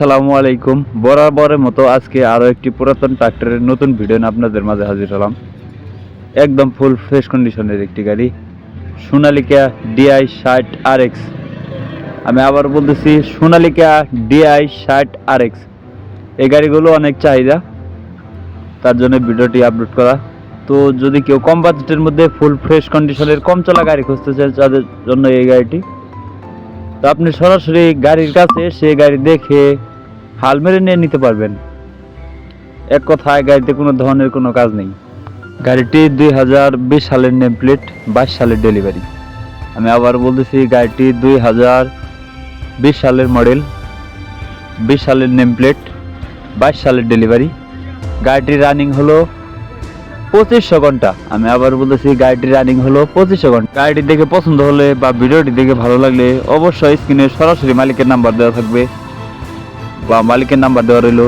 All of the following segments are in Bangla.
সালামু আলাইকুম। বরাবরের মতো আজকে আরও একটি পুরাতন ট্রাক্টরের নতুন ভিডিও নিয়ে আপনাদের মাঝে হাজির হলাম। একদম ফুল ফ্রেশ কন্ডিশনের একটি গাড়ি, সোনালিকা ডিআই ষাট আর এক্স। আমি আবার বলতেছি, সোনালিকা ডিআই ষাট আর এক্স। এই গাড়িগুলো অনেক চাহিদা, তার জন্য ভিডিওটি আপলোড করা। তো যদি কেউ কম বাজেটের মধ্যে ফুল ফ্রেশ কন্ডিশনের কম চলা গাড়ি খুঁজতে চান তাদের জন্য এই গাড়িটি। তো আপনি সরাসরি গাড়ির কাছে সেই গাড়ি দেখে হাল মেরে নিয়ে নিতে পারবেন। এক কথায় গাড়িতে কোনো ধরনের কোনো কাজ নেই। গাড়িটি দুই হাজার বিশ সালের নেম প্লেট বাইশ সালের ডেলিভারি। আমি আবার বলতেছি, গাড়িটি দুই হাজার বিশ সালের মডেল, বিশ সালের নেম প্লেট বাইশ সালের ডেলিভারি। গাড়িটির রানিং হলো পঁচিশশো ঘণ্টা। আমি আবার বলতেছি গাড়িটির রানিং হলো পঁচিশশো ঘণ্টা। গাড়িটি দেখে পছন্দ হলে বা ভিডিওটি দেখে ভালো লাগলে অবশ্যই স্ক্রিনে সরাসরি মালিকের নাম্বার দেওয়া থাকবে। বা মালিকের নাম্বার দেওয়া রইল।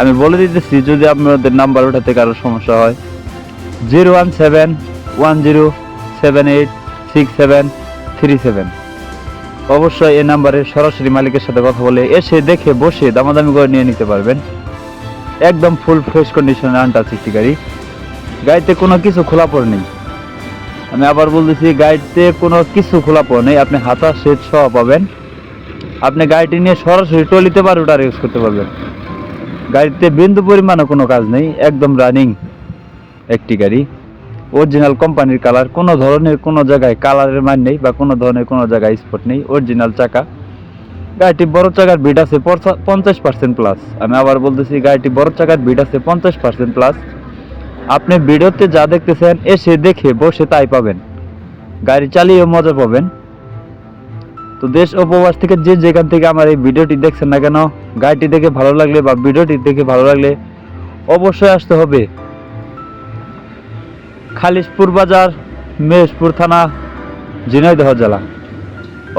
আমি বলে দিতেছি, যদি আপনাদের নাম্বার ওঠাতে কারও সমস্যা হয় zero one seven one zero seven eight six seven three seven অবশ্যই এই নাম্বারে সরাসরি মালিকের সাথে কথা বলে এসে দেখে, বসে দামাদামি করে নিয়ে নিতে পারবেন। একদম ফুল ফ্রেশ কন্ডিশনে আনটাচ একটি গাড়ি। গাড়িতে কোনো কিছু খোলা পড়ে নেই। আমি আবার বলতেছি, গাড়িতে কোনো কিছু খোলা পড়ে নেই। আপনি হাতা সেট সহ পাবেন। আপনি গাড়িটি নিয়ে সরাসরি টলিতে পারে ওটা ইউজ করতে পারবেন। গাড়িতে বিন্দু পরিমাণও কোনো কাজ নেই, একদম রানিং একটি গাড়ি। অরিজিনাল কোম্পানির কালার কোনো ধরনের কোনো জায়গায় কালারের মান নেই বা কোনো ধরনের কোনো জায়গায় স্পট নেই অরিজিনাল চাকা। গাড়িটি বড় চাকার বিট আছে পঞ্চাশ পার্সেন্ট প্লাস আমি আবার বলতেছি, গাড়িটি বড় চাকার বিট আছে পঞ্চাশ পার্সেন্ট প্লাস আপনি ভিডিওতে যা দেখতেছেন, এসে দেখে বসে তাই পাবেন। গাড়ি চালিয়েও মজা পাবেন। তো দেশ ও প্রবাস থেকে যে যেখান থেকে আমার এই ভিডিওটি দেখছেন না কেন, গাড়িটি দেখে ভালো লাগলে বা ভিডিওটি দেখে ভালো লাগলে অবশ্যই আসতে হবে। খালিশপুর বাজার, মেহেশপুর থানা, ঝিনাইদহ জেলা।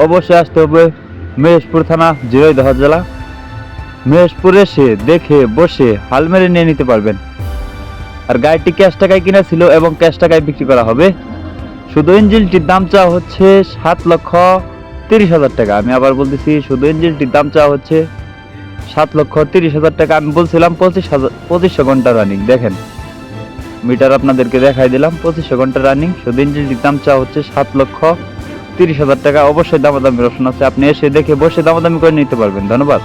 অবশ্যই আসতে হবে মেহেশপুর থানা, ঝিনাইদহ জেলা। মেহেশপুর এসে দেখে, বসে হাল মেরে নিয়ে নিতে পারবেন। আর গাড়িটি ক্যাশ টাকায় কিনা ছিল এবং ক্যাশ টাকায় বিক্রি করা হবে। শুধু ইঞ্জিনটির দাম চাওয়া হচ্ছে সাত লক্ষ তিরিশ হাজার টাকা। আমি আবার বলতেছি, শুধু ইঞ্জিনটির দাম চাওয়া হচ্ছে সাত লক্ষ তিরিশ হাজার টাকা। আমি বলছিলাম পঁচিশ হাজার, পঁচিশশো ঘণ্টা রানিং দেখেন। মিটার আপনাদেরকে দেখাই দিলাম, পঁচিশশো ঘণ্টা রানিং শুধু ইঞ্জিনটির দাম চাওয়া হচ্ছে সাত লক্ষ তিরিশ হাজার টাকা। অবশ্যই দামাদামি রসুন আছে, আপনি এসে দেখে বসে দামাদামি করে নিতে পারবেন। ধন্যবাদ।